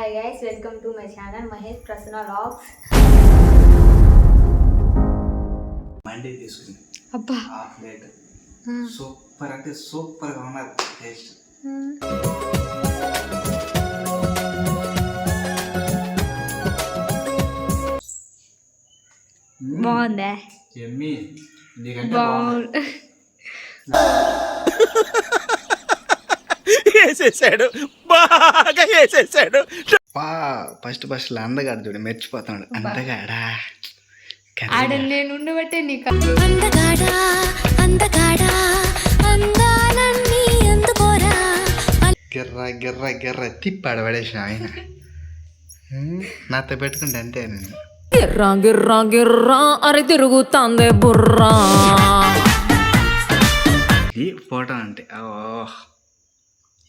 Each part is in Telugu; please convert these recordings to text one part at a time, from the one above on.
Hi guys welcome to my channel Mahesh Prasanna logs mandi తీసుకుంది అబ్బా హాఫ్ ప్లేట్ సూపర్ అంటే సూపర్గా ఉన్నది టేస్ట్ బాగుందా ఎమ్మి నీకంటే బాగుంది వేసేసాడు. బాగా వేసేసాడు. పా ఫస్ట్ ఫస్ట్ అందగాడు చూడు మెచ్చిపోతున్నాడు. అందగాడా? ఆడ నేను ఉండబట్టే నీకు అందగాడా అందగాడా అందాలన్నీ అందుకోరా. గిర్ర గిర్ర గిర్ర తిప్పాడు పడేసిన ఆయన. నాతో పెట్టుకుంటే అంతే నేను. గిర్రా గిర్రా గిర్రా అరి తిరుగుతాందే బుర్రా. ఈ ఫోటో అంటే ఓ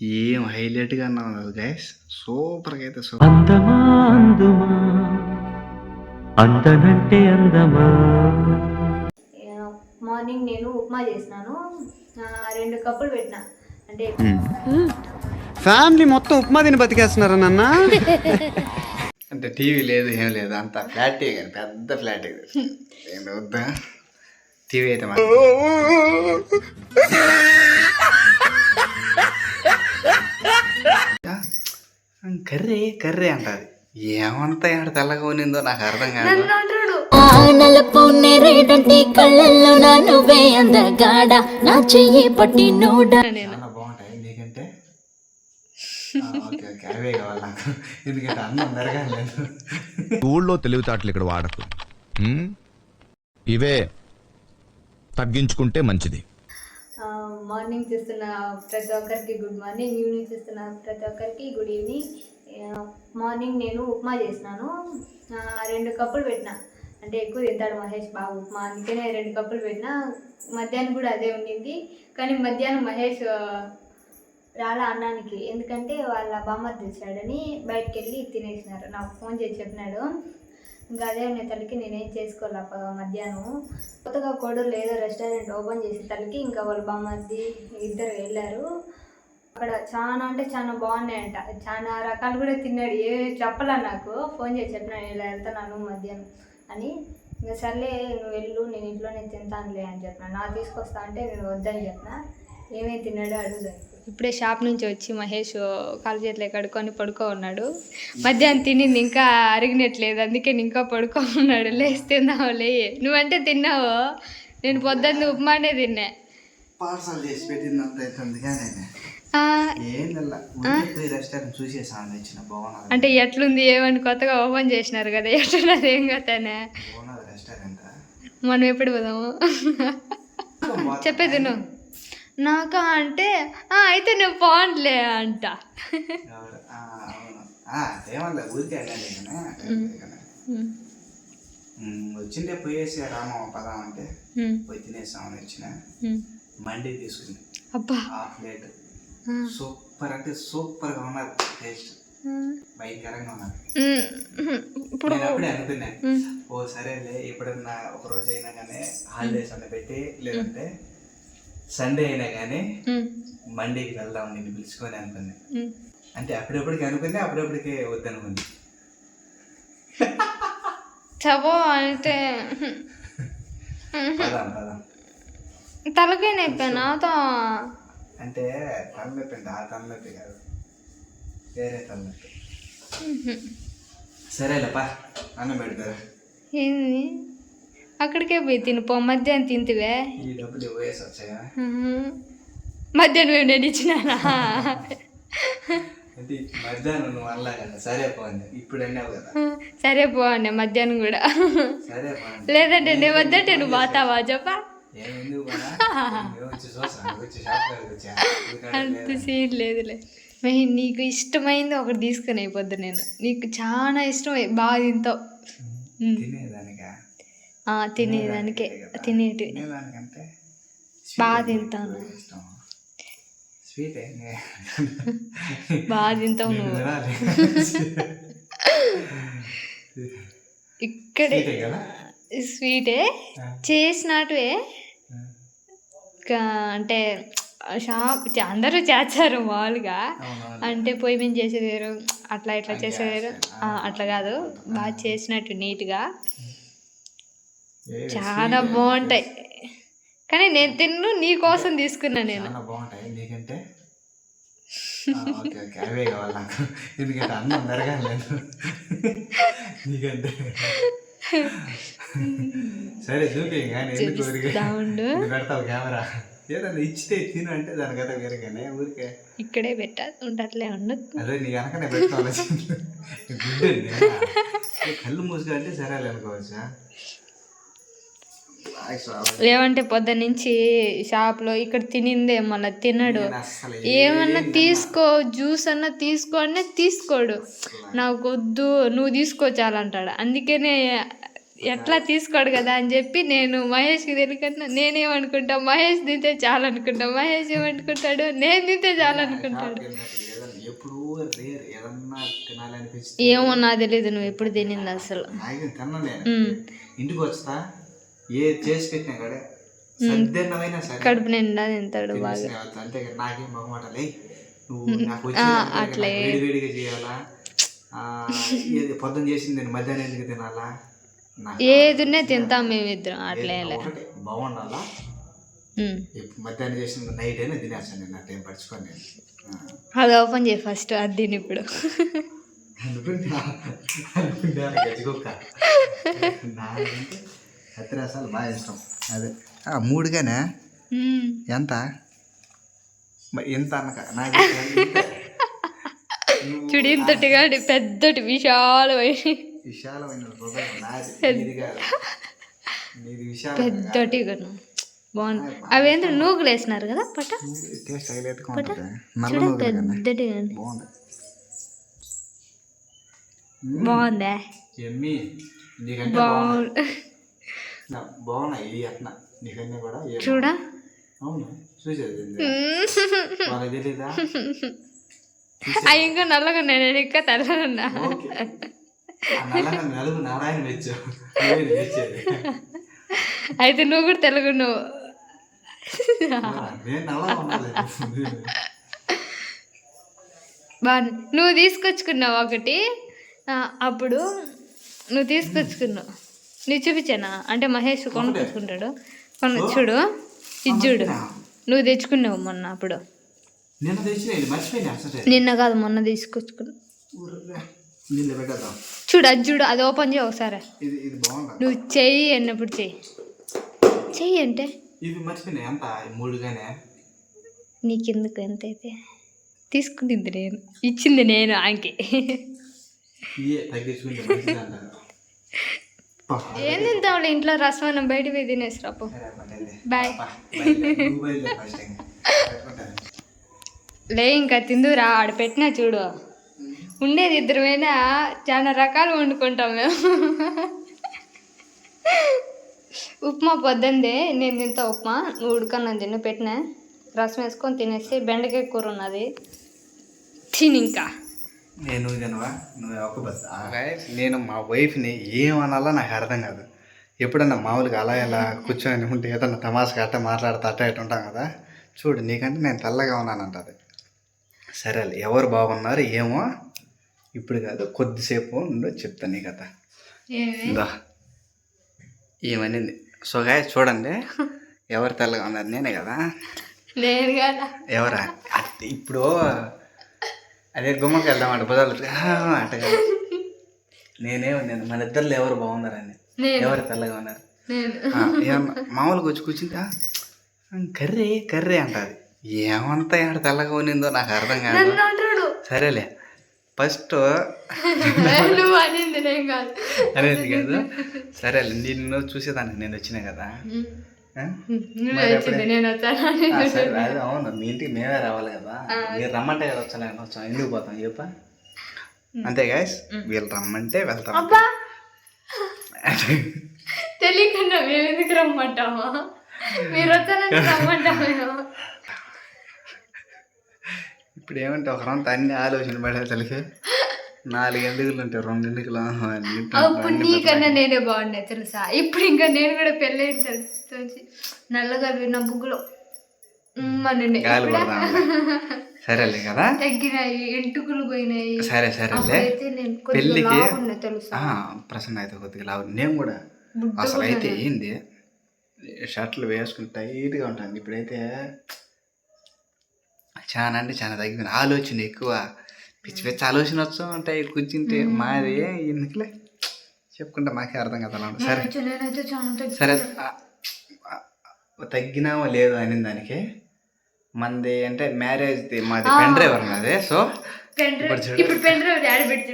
ఏం హైలైట్గా అన్నావు గైస్ సూపర్గా అయితే సూపర్. అందమా అందుమా? అందనంటే అందమా? మార్నింగ్ నేను ఉప్మా చేసినాను. రెండు కప్పులు పెట్టిన. అంటే ఫ్యామిలీ మొత్తం ఉప్మా తిని బతికేస్తున్నారా నాన్న? అంటే టీవీ లేదు ఏం లేదు. అంత ఫ్లాటే కానీ పెద్ద ఫ్లాట్ ఇది ఏం వద్దా? టీవీ అయితే మాత్రం కర్రీ కర్రీ అంటది. ఏమంతా ఆడ తెల్లగా ఉన్నిందో నాకు అర్థం కాదు. చాలా బాగుంటాయి నీకంటే? ఓకే ఓకే అవే కావాలి నాకు. ఎందుకంటే అన్నం పెరగాలేదు. ఊళ్ళో తెలివితేటలు ఇక్కడ వాడకు. ఉమ్? ఇవే తగ్గించుకుంటే మంచిది. మార్నింగ్ చూస్తున్న ప్రతి ఒక్కరికి గుడ్ మార్నింగ్ ఈవినింగ్ చేస్తున్న ప్రతి ఒక్కరికి గుడ్ ఈవినింగ్. మార్నింగ్ నేను ఉప్మా చేసినాను. రెండు కప్పులు పెట్టిన. అంటే ఎక్కువ తింటాడు మహేష్ బాబు ఉప్మా. అందుకనే రెండు కప్పులు పెట్టిన. మధ్యాహ్నం కూడా అదే ఉండింది. కానీ మధ్యాహ్నం మహేష్ రాలా అన్నానికి. ఎందుకంటే వాళ్ళ బామ్మ తెచ్చాడని బయటకు వెళ్ళి తినేసినారు. నాకు ఫోన్ చేసి చెప్పినాడు. ఇంకా అదే అనే తల్లికి నేనేం చేసుకోవాలి? మధ్యాహ్నం. కొత్తగా కోడూరులో ఏదో రెస్టారెంట్ ఓపెన్ చేసే తల్లికి ఇంకా వాళ్ళ బామ్మది ఇద్దరు వెళ్ళారు. అక్కడ చాలా అంటే చాలా బాగున్నాయంట. చాలా రకాలు కూడా తిన్నాడు. ఏ చెప్పలా నాకు. ఫోన్ చేసి చెప్పినాను ఇలా వెళ్తున్నాను మధ్యాహ్నం అని. ఇంకా సర్లే నువ్వు వెళ్ళు నేను ఇంట్లోనే తింటానులే అని చెప్పిన. నా తీసుకొస్తా అంటే నేను వద్దని చెప్పిన. ఏమేమి తిన్నాడో అడుగుదాను ఇప్పుడే షాప్ నుంచి వచ్చి మహేష్ కాలు చేతులు కడుక్కొని పడుకో ఉన్నాడు. మధ్యాహ్నం తినింది ఇంకా అరిగినట్లేదు అందుకే నేను ఇంకా పడుకో ఉన్నాడు. లేచి తిన్నావు? లే. నువ్వంటే తిన్నావు? నేను పొద్దున్న ఉప్మానే తిన్నా. పార్సల్ చేసి అంటే ఎట్లుంది ఏమని కొత్తగా ఓపెన్ చేసినారు కదా ఎట్లున్నది ఏం కథనే మనం ఎప్పుడు పోదాము? చెప్పేది నువ్వు నాకా అంటే "ఆ, అయితే నువ్వు పోన్లే అంట. వచ్చింటే పోయేసి రామ పదా అంటే పోయి తినేసామని వచ్చిన. మండి తీసుకుంది. అబ్బా. Half plate. సూపర్ అంటే సూపర్గా ఉన్నది టేస్ట్. భయంకరంగా ఉన్నది. ఇప్పుడు నేను అప్పుడే అనుకున్నా. ఉమ్, ఓ సరేలే ఎప్పుడన్నా ఒక రోజు అయినా కానీ హాలిడేస్ అన్న పెట్టి లేదంటే సండే అయినా కానీ మండీకి వెళ్దాం నేను పిలుచుకొని అనుకున్నా. అంటే అప్పుడప్పటికి అనుకున్నా అప్పుడప్పటికే వద్దనుకుంది చబో అంటే పదాం పదాం. తలకాయ నొప్పి నాతో. అంటే తలనొప్పి అంటే ఆ తలనొప్పి కాదు. వేరే తలనొప్పి. సరేలే పా అన్నం పెడతారు? ఏంది? అక్కడికే పోయి తిను పో మధ్యాహ్నం తింటివే. మధ్యాహ్నం ఏమి నేను ఇచ్చినానా సరే పో అన్న మధ్యాహ్నం కూడా. లేదంటే నేను వద్దంటే నువ్వు పోతావా చెప్పా. అంత. సీన్ లేదులే. మెహి నీకు ఇష్టమైంది ఒకటి తీసుకుని అయిపోద్ది నేను. నీకు చాలా ఇష్టం బాగా తింటావు. తినేదానికా తినేటి. తినేదానికంటే బాగా తింటాను. స్వీట్ బాగా తింటావు నువ్వు. ఇక్కడే. స్వీటే ఇంకా అంటే షాప్ అందరూ చేస్తారు మామూలుగా. అంటే పొయ్యి మీద చేసేది వేరు అట్లా ఇట్లా చేసేది వేరు. అట్లా కాదు. బాగా చేసినట్టు నీట్గా. చాలా బాగుంటాయి. కానీ నేను తిన్ను నీ కోసం తీసుకున్నా నేను. బాగుంటాయి. నీకంటే? ఆ, ఓకే ఓకే. అవే కావాలి నాకు. ఎందుకంటే అన్నం నీకంటే? సరే చూపి కానీ ఎందుకు ఊరికే? చూపిస్తా ఉండు. ఇది పెడతావు కెమెరా? ఏదన్నా ఇచ్చితే తిను అంటే వేరే కానీ ఊరికే. ఇక్కడే పెట్టా ఉండట్లే ఉండు అదే నీ వెనకనే పెట్టుకోవాలి. కళ్ళు మూసుకుంటే సరే అనుకోవచ్చా? ఏమంటే పొద్దు నుంచి షాప్లో ఇక్కడ తినిందే మళ్ళీ తినడు. ఏమన్నా తీసుకో జ్యూస్ అన్నా తీసుకో అన్నా తీసుకోడు. నాకు వద్దు నువ్వు తీసుకో చాలంటాడు అందుకనే ఎట్లా తీసుకోడు కదా అని చెప్పి నేను మహేష్కి తెలియకుండా నేనేమనుకుంటా మహేష్ తింటే చాలనుకుంటా మహేష్ ఏమనుకుంటాడు నేను తింటే చాలనుకుంటాడు ఏమో నాకు తెలియదు నువ్వు ఎప్పుడు తినింది అసలు. ఇంటికి వస్తా ఏ చేసి పెట్టినా సద్దన్నమైనా సరే కడుపు నిండా తింటాడు బాగా. అంతే కదా నాకేం మొహమాట లే నువ్వు నాకు వచ్చి అట్లే. వేడివేడిగా చేయాలా? పొద్దున చేసింది నేను మధ్యాహ్నం ఎందుకు తినాలా? ఏదున్నా తింటాం మేమిద్దరం అట్లే బాగుండాలా? మధ్యాహ్నం చేసిన నైట్ అయినా తినేస్తాను నేను నాకు ఏం నేను. అది ఓపెన్ చేయి ఫస్ట్ అది తిని ఇప్పుడు. అనుకుంటా అనుకుంటా నాకంటే కత్తిరాసాలు బాగా ఇష్టం అదే ఆ, మూడుగానే ఉమ్. ఎంత మరి ఎంత అనక నాకు ఇంత. నువ్వు చూడు ఇంతటిగా పెద్దటి విశాలమైన విశాలమైన హృదయం నాది నీది కాదు నీది విశాల పెద్దటిగా బాగుంది అవేంద్ర నూగులు వేసినారు కదా పట టేస్ట్ హైలైట్గా ఉంటుంది నల్ల చూడ నూనె కన్నా పెద్దటిగా బాగుంది బాగుందా ఎమ్మి నీకంటే బాగుంది నా- బాగున్నాయి ఇవి అట్లా నీకన్నా కూడా ఏం- చూడా? అవును చూసేది వాళ్ళకి తెలీదా? అవి ఇంకా నల్లగా నేను ఇంకా తెల్లగా ఓకే. ఆ నల్లగా నలుగు నారాయణ మెచ్చు నువ్వే మెచ్చేది అయితే నువ్వు కూడా తెల్లగా నువ్వు బాగుంది నువ్వు తీసుకొచ్చుకున్నావు ఒకటి? అప్పుడు నువ్వు తీసుకొచ్చుకున్నావు. నువ్వు చూపించానా? అంటే మహేష్ కొనుక్కొచ్చుకుంటాడు కొను చూడు. ఇది చూడు. నువ్వు తెచ్చుకున్నావు మొన్న అప్పుడు. నిన్న కాదు మొన్న పెట్టేద్దాం. చూడు అది చూడు అది ఓపెన్ చేయి ఒకసారి. నువ్వు చెయ్యి అన్నప్పుడు చెయ్యి. చెయ్యి అంటే? నీకెందుకు ఎంత అయితే? తీసుకుంటుంది నేను. ఇచ్చింది నేను ఆంకి. ఏం తింటావులే? ఇంట్లో రసమన్నం బయట పోయి తినేసి రాపు. బాయ్. లే ఇంకా తిందురా ఆడ పెట్టినా చూడు. ఉండేది ఇద్దరమైనా చాలా రకాలు వండుకుంటాం మేము. ఉప్మా పొద్దుందే నేను తింటా ఉప్మా. నువ్వు ఉడకన్నా తిన్న పెట్టినా. రసం వేసుకొని తినేసి బెండకాయ కూర ఉన్నది. తిని ఇంకా. నేను తినవా నువ్వు ఒక బస్. నేను మా వైఫ్ని ఏమనాలో నాకు అర్థం కాదు. ఎప్పుడన్నా మామూలుగా అలా ఇలా కూర్చొని ఉంటే ఏదన్నా తమాషగా అట్ట మాట్లాడుతూ అట్ట ఇట్ట ఉంటాం కదా. చూడు నీకంటే నేను తెల్లగా ఉన్నానంటది. సరేలే ఎవరు బాగున్నారు ఏమో ఇప్పుడు కాదు కొద్దిసేపు ఉండు చెప్తాను నీ కథ. ఇందా ఏమనింది? సో గాయ చూడండి. ఎవరు తెల్లగా ఉన్నారు? నేనే కదా. నేను కదా. ఎవరా? అట్ ఇప్పుడు అదే గుమ్మకి వెళ్దామంట అట కాదు. నేనే నేను మన ఇద్దరు ఎవరు బాగున్నారని నేను. ఎవరు తెల్లగా ఉన్నారు? నేను. మామూలుగా వచ్చి కూర్చుంటా కర్రీ కర్రీ అంటది ఏమంతా ఆడ తెల్లగా ఉన్నిందో నాకు అర్థం కాదు. సరేలే. ఫస్ట్ అనింది నేను కాదు. అనేది కాదు. సరేలే నిన్ను చూసేదానికి నేను వచ్చినా కదా. నేను అవును మీ ఇంటికి మేమే రావాలి కదా. మీరు రమ్మంటే కదా వచ్చా వచ్చాం ఎందుకు పోతాం? చెప్పా. అంతే గాయస్ వీళ్ళు రమ్మంటే వెళ్తాం. తెలియకుండా మేము ఎందుకు రమ్మంటామా? మీరు వచ్చానంటే రమ్మంటామేమో ఇప్పుడు ఏమంటే ఒక రౌండ్ అన్ని ఆలోచన పడే తలకి. నాలుగు ఎందుకులు ఉంటాయి రెండు ఎందుకులు అప్పుడు నీకన్నా నేనే బాగుండే తెలుసా? ఇప్పుడు ఇంకా నేను కూడా పెళ్ళైన తెలిసి నల్లగా విన్న బుగ్గులో. సరేలే కదా. తగ్గినాయి ఎంటుకలు పోయినాయి. సరే సరేలే. పెళ్ళికి ప్రసన్న అయితే కొద్దిగా లావు. నేను కూడా అసలు అయితే. ఏంది? షర్ట్లు వేసుకుని టైట్గా ఉంటుంది ఇప్పుడైతే చాలా అంటే చాలా తగ్గిపోయింది ఆలోచన ఎక్కువ. పిచ్చి పిచ్చి ఆలోచన వస్తూ ఉంటాయి కూర్చుంటే మాది ఎందుకులే? చెప్పుకుంటే మాకే అర్థం కదా. సరే. సరే తగ్గినామో లేదు అని దానికి మంది అంటే మ్యారేజ్ మాది పెన్ డ్రైవర్ నాది సో ఇప్పుడు పెన్ డ్రైవ్ యాడ్ పెట్టి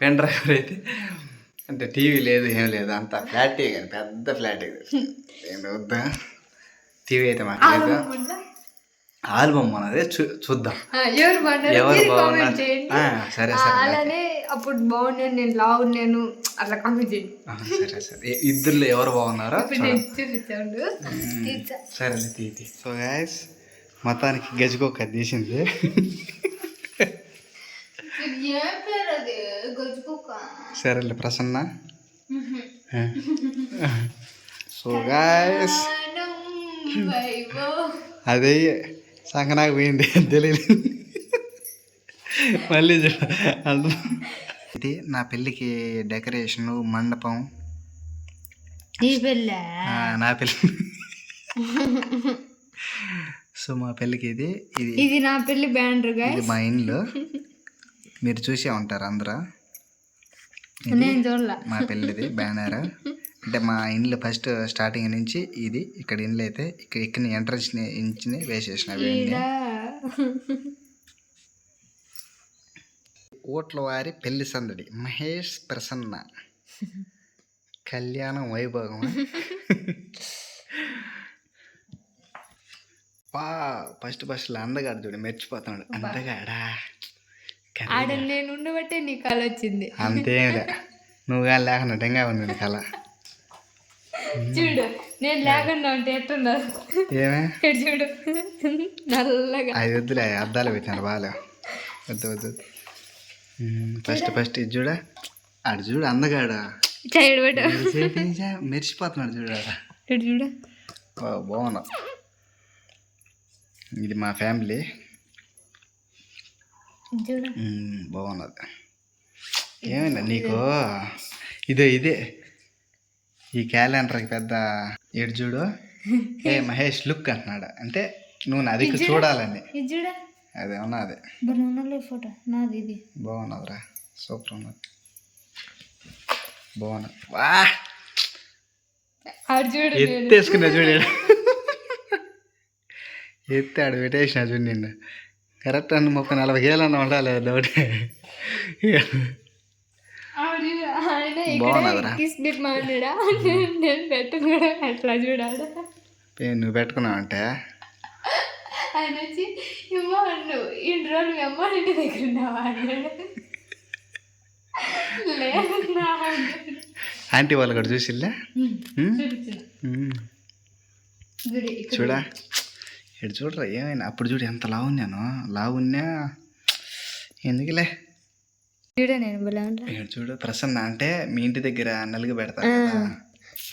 పెన్ డ్రైవర్. అయితే అంటే టీవీ లేదు ఏం లేదు అంత ఫ్లాట్ కానీ పెద్ద ఫ్లాట్. ఇది ఏం వద్దా? టీవీ అయితే మాకు లేదు? ఆల్బమ్ చూ చూద్దాం. ఎవరు బాగున్నారు? సరే, సరే. అలానే అప్పుడు బాగున్నాను నేను లావున్నాను అట్లా కామెంట్ చేయండి. సరే సరే. ఇద్దరిలో ఎవరు బాగున్నారో. సరే తీ తీ. సో గాయస్ మొత్తానికి గజకోక? తీసింది సరేలే ప్రసన్న. So guys. అదే సంకనాకు పోయింది తెలియదు మళ్ళీ ఇది నా పెళ్ళికి డెకరేషన్ మండపం. పెళ్ళా? నా పెళ్ళి. సో మా పెళ్ళికి ఇది ఇది. ఇది నా పెళ్ళి బ్యాండర్గా ఇది మా ఇంట్లో మీరు చూసే ఉంటారు అందరూ. నేను చూడలా. మా పెళ్ళిది బ్యానర్. అంటే మా ఇంట్లో ఫస్ట్ స్టార్టింగ్ నుంచి ఇది ఇక్కడ ఇండ్లు అయితే ఇక్కడ ఇక్కడ ఎంట్రన్స్ ఇంచుని వేసేసిన ఓట్ల వారి పెళ్ళి సందడి. మహేష్ ప్రసన్న. కళ్యాణం వైభోగం. పా ఫస్ట్ ఫస్ట్ అందగాడు చూడు మెచ్చిపోతున్నాడు అందగాడా? ఆడ నేను ఉండబట్టే నీ కళ వచ్చింది. అంతేమిలే నువ్వు కానీ లేకున్నట్టుగా ఉంది కళ చూడు నేను లేకుండా ఉంటే ఎట్టున్నారు ఏమే? చూడు. నల్లగా. అది వద్దులే అద్దాలు పెట్టినాడు బాగా వద్దు వద్దు. ఫస్ట్ ఫస్ట్ ఇది చూడ. ఆడు చూడు అందగాడు. పెట్టు. మెరిసేటించా, మెరిసిపోతున్నాడు చూడు ఆడ. ఇటు చూడు. బాగున్నా. ఇది మా ఫ్యామిలీ. చూడు. బాగున్నది. ఏమైనా నీకు ఇదే ఇదే. ఈ క్యాలెండర్కి పెద్ద ఏడు చూడు. ఏ మహేష్ లుక్ అంటున్నాడు. అంటే నువ్వు నా చూడాలని. అదే ఉన్నది. ఫోటో. నాది ఇది. బాగున్నదిరా. సూపర్ ఉన్నది. బాగున్నది వా! ఎత్తేసుకున్నా చూడు ఎత్తి ఆడు పెట్టేసిన చూడు నిన్ను. కరెక్ట్ అన్న ముప్పై నలభై కేలన్నా ఉండాలి డౌట్ ఆడు చూడు, ఆయన బాగున్నదిరా. ఇక్కడ కిస్ నేను చూడాడు నువ్వు పెట్టుకున్నావు అంటే? ఆయన వచ్చి ఇమ్మా నువ్వు ఇన్ని రోజులు మీ అమ్మ ఇంటి దగ్గర ఉన్నావా. ఆంటీ వాళ్ళు కూడా చూసిల్లా. చూడు, ఇక్కడ చూడరా ఏమైనా? అప్పుడు చూడు ఎంత లావు ఉన్నాను లావు ఉన్నా ఎందుకులే? చూడు నేను చూడు ప్రసన్న అంటే మీ ఇంటి దగ్గర నలుగు కదా.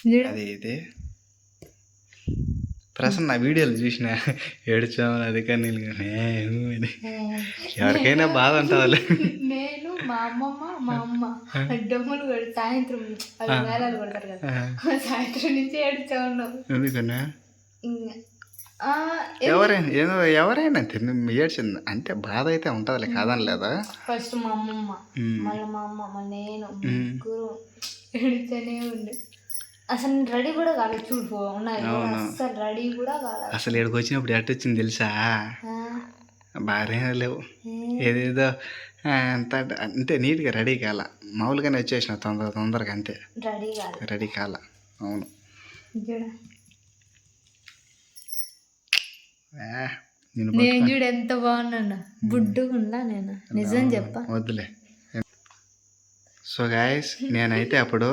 చూడు. అది ఇది. ప్రసన్న వీడియోలు చూసిన ఏడ్చామని అది కానీ ఎవరికైనా బాధ ఉంటుంది నేను మా అమ్మమ్మ మా అమ్మ డొమ్మలు సాయంత్రం వేలాలు కొడతారు కదా. సాయంత్రం నుంచి ఏడుచా ఉన్నాం ఎందుకన్నా? ఎవరైనా ఏదో ఎవరైనా తిని ఏడ్చింది అంటే బాధ అయితే ఉంటుందిలే కాదని లేదా? ఫస్ట్ మా అమ్మమ్మ. మళ్ళీ మా అమ్మ మళ్ళీ నేను ముగ్గురు ఏడుస్తూనే ఉండు. అసలు రెడీ కూడా కాలేదు చూడు ఉన్నాయి. అసలు రెడీ కూడా కాలేదు అసలు ఇక్కడికి వచ్చినప్పుడు ఎట్ట వచ్చింది తెలుసా బాగానే లేవు. ఏదేదో అంత అంటే నీట్గా రెడీ కాల. మామూలుగానే వచ్చేసిన తొందర తొందరగా అంతే. రెడీ కాలేదు రెడీ కాల అవును చూడ ఆ, నేను చూడు ఎంత ఉందా నేను. నిజం చెప్పా. వద్దులే. సో గాయస్ నేనైతే అప్పుడు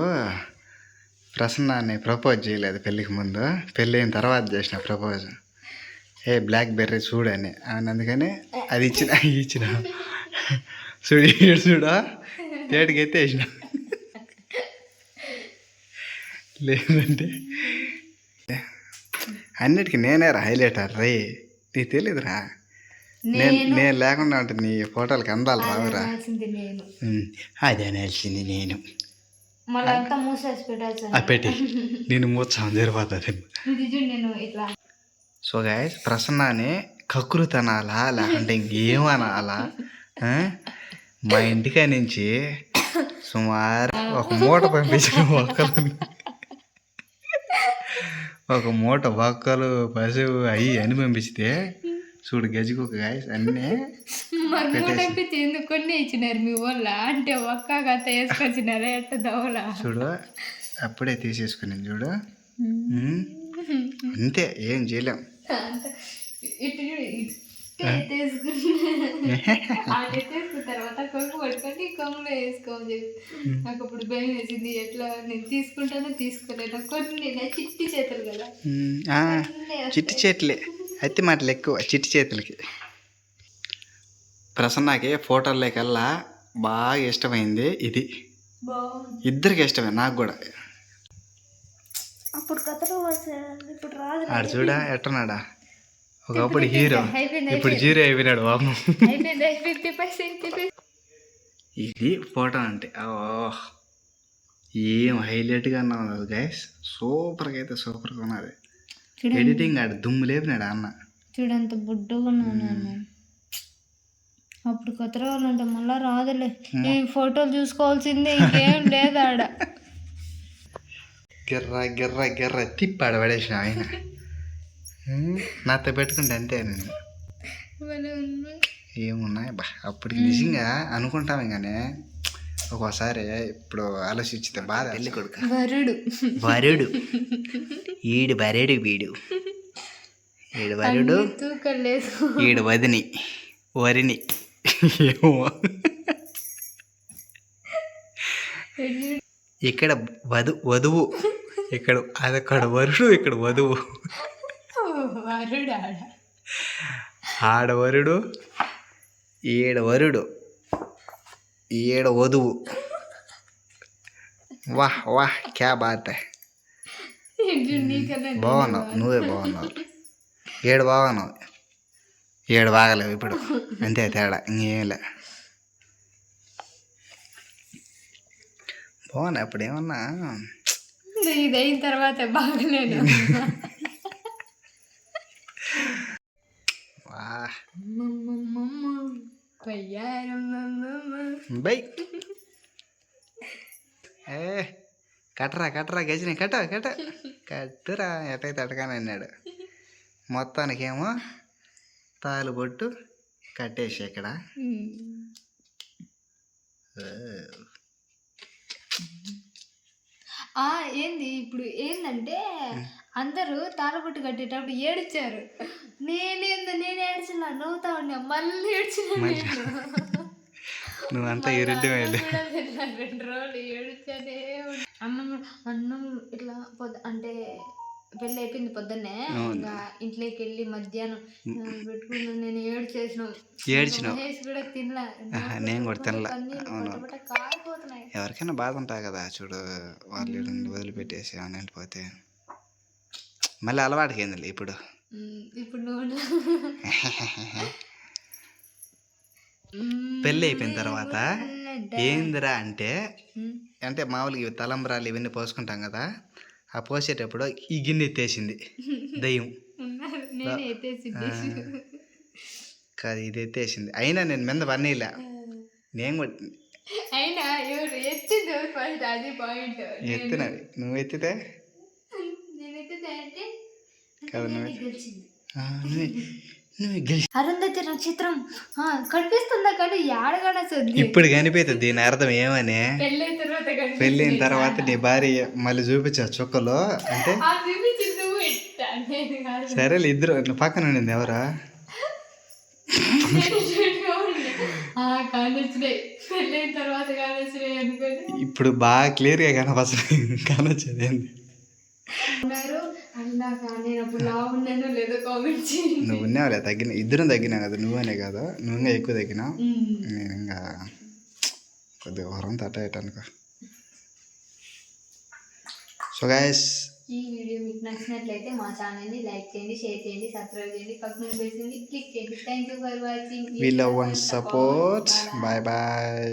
ప్రసన్నాన్ని ప్రపోజ్ చేయలేదు పెళ్ళికి ముందు. పెళ్ళి అయిన తర్వాత చేసిన ప్రపోజ్. ఏ బ్లాక్ బెర్రీ చూడని అని. అందుకని అది ఇచ్చిన ఇచ్చిన. చూడు చూడు. తేటికి ఎత్తేసిన. లేదంటే అన్నిటికీ నేనే రా హైలైటర్ రే. నీకు తెలియదురా నేను నేను. లేకుండా ఉంటే నీ ఫోటోలకి అందాలి రావురా. అనాల్సింది అది అనేసింది నేను. పెట్టి. నేను మూర్చాం జరిపోతుంది సో గాయస్ ప్రసన్నని కక్కులు తనాలా లేకుంటే ఇంకేమనాలా? మా ఇంటికా నుంచి సుమారు ఒక మూట పంపించిన మొక్కలు ఒక మూట బొక్కలు పశువు అవి అని పంపిస్తే చూడు గజికొక గాయస్ అన్నీ కొన్ని ఇచ్చినారు మీ వాళ్ళ? అంటే ఒక్క కథ వేసుకొచ్చినారా? ఎట్ట దవల? చూడు అప్పుడే తీసేసుకున్నాను చూడు. అంతే ఏం చేయలేం. ఇటు. తర్వాత కొమ్ము పట్టుకొని కొమ్ములో వేసుకోమని చెప్పి. నాకు అప్పుడు భయం వేసింది ఎట్లా నేను తీసుకుంటానో తీసుకోలేను కొన్ని నా చిట్టి చేతులు కదా. చిట్టి చేతులే. అతి మాటలు ఎక్కువ చిట్టి చేతులకి. ప్రసన్నకి ఫోటోల్లోకల్లా బాగా ఇష్టమైంది ఇది. బాగుంది. ఇద్దరికి ఇష్టమే నాకు కూడా. అప్పుడు కథలో ఇప్పుడు రాదు ఆడు చూడా ఎట్టున్నాడా? ఒకప్పుడు హీరో. ఇప్పుడు జీరో అయిపోయినాడు బాబు. ఇది ఫోటో అంటే ఏం హైలైట్గా ఉన్నది గైస్ సూపర్గా అయితే సూపర్గా ఉన్నది. ఎడిటింగ్ ఆడు దుమ్ము లేపినాడు అన్న. చూడంత బుడ్డగా ఉన్నాను అప్పుడు కొత్త రావాలంటే మళ్ళా రాదులే. ఈ ఫోటోలు చూసుకోవాల్సిందే ఇంకేం లేదు ఆడ. గిర్ర గిర్ర గిర్ర తిప్పాడు పడేసిన ఆయన. నాతో పెట్టుకుంటే అంతే నేను. ఏమున్నాయి? బా అప్పుడు నిజంగా అనుకుంటాం కానీ ఒక్కోసారి ఇప్పుడు ఆలోచించితే బాధ పెళ్ళి కొడుకు. వరుడు. వరుడు. ఈడు బరెడు వీడు. ఈడు వరుడు ఈడు వదిని వరిని. ఏమో. ఇక్కడ వధు వధువు ఇక్కడ అదొక్కడ వరుడు ఇక్కడ వధువు వరుడు ఆడ. ఆడ వరుడు ఈడ వధువు వాహ్ వాహ్ క్యా బాత్. బాగున్నావు నువ్వే బాగున్నావు ఏడు బాగున్నావు. ఏడు బాగలేవు ఇప్పుడు. అంతే తేడా ఇంకేం లే. బాగున్నా ఇప్పుడు ఏమన్నా ఇది అయిన తర్వాత బాగలేను వా పయ్యారం బై ఏ కట్టరా కట్టరా గజని కట్ట కట్ట కట్టురా ఎటైతే అటగానే అన్నాడు మొత్తానికేమో తాలు బొట్టు కట్టేసి ఇక్కడ ఆ ఏంది? ఇప్పుడు ఏందంటే అందరూ తారబొట్టు కట్టేటప్పుడు ఏడ్చారు. నేనేందో? నేను ఏడ్చినా నవ్వుతా ఉన్నా. మళ్ళీ ఏడ్చిన నువ్వంతా తిన్నా రెండు రోజులు ఏడ్చానే. అన్నం అన్నం ఇట్లా పొద్దు అంటే పెళ్ళి అయిపోయింది పొద్దున్నే ఇంకా ఇంట్లోకి వెళ్ళి మధ్యాహ్నం పెట్టుకున్నా నేను ఏడు చేసినాం కూడా తినలా. నేను కూడా ఎవరికైనా బాధ ఉంటుంది కదా చూడు వాళ్ళు వదిలిపెట్టేసి అని వెళ్ళిపోతే. మళ్ళీ అలవాటుకి ఏంది ఇప్పుడు? ఇప్పుడు నువ్వు పెళ్ళి అయిపోయిన తర్వాత ఏందిరా అంటే అంటే మామూలుగా తలంబరాలు ఇవన్నీ పోసుకుంటాం కదా ఆ పోసేటప్పుడు ఈ గిన్నె ఎత్తేసింది. దయ్యం. కాదు ఇది ఎత్తేసింది. అయినా నేను మీద పన్నీలా నేను కూడా ఎత్తినవి నువ్వు ఎత్తితే? కదా నువ్వు. నువ్వే నువ్వే గెలిచి అరుంధతి నక్షత్రం. ఆ, కనిపిస్తుందా కానీ ఏడగడస్తుంది ఇప్పుడు కనిపిస్తుంది దీని అర్థం ఏమని? పెళ్ళైన తర్వాత కనిపిస్తుంది. పెళ్ళైన తర్వాత నీ భార్య మళ్ళీ చూపించా చుక్కలో అంటే? సరేలే ఇద్దరు పక్కన ఉండింది ఎవరా? ఇప్పుడు బాగా క్లియర్గా కనపస్తుంది కనొచ్చేది ఏంది నువ్వు ఉన్నావులే తగ్గిన ఇద్దరం తగ్గినా కదా నువ్వనే కాదు? నువ్వు ఇంకా ఎక్కువ తగ్గినావు ఉమ్. నేను ఇంకా కొద్దిగా వరం తట్ట అనుకో సో గాయస్ ఈ వీడియో మీకు నచ్చినట్లయితే మా ఛానల్ని లైక్ చేయండి షేర్ చేయండి సబ్స్క్రైబ్ చేయండి పక్కన బెల్సింది క్లిక్ చేయండి. Thank you for watching We love and support. Bye bye.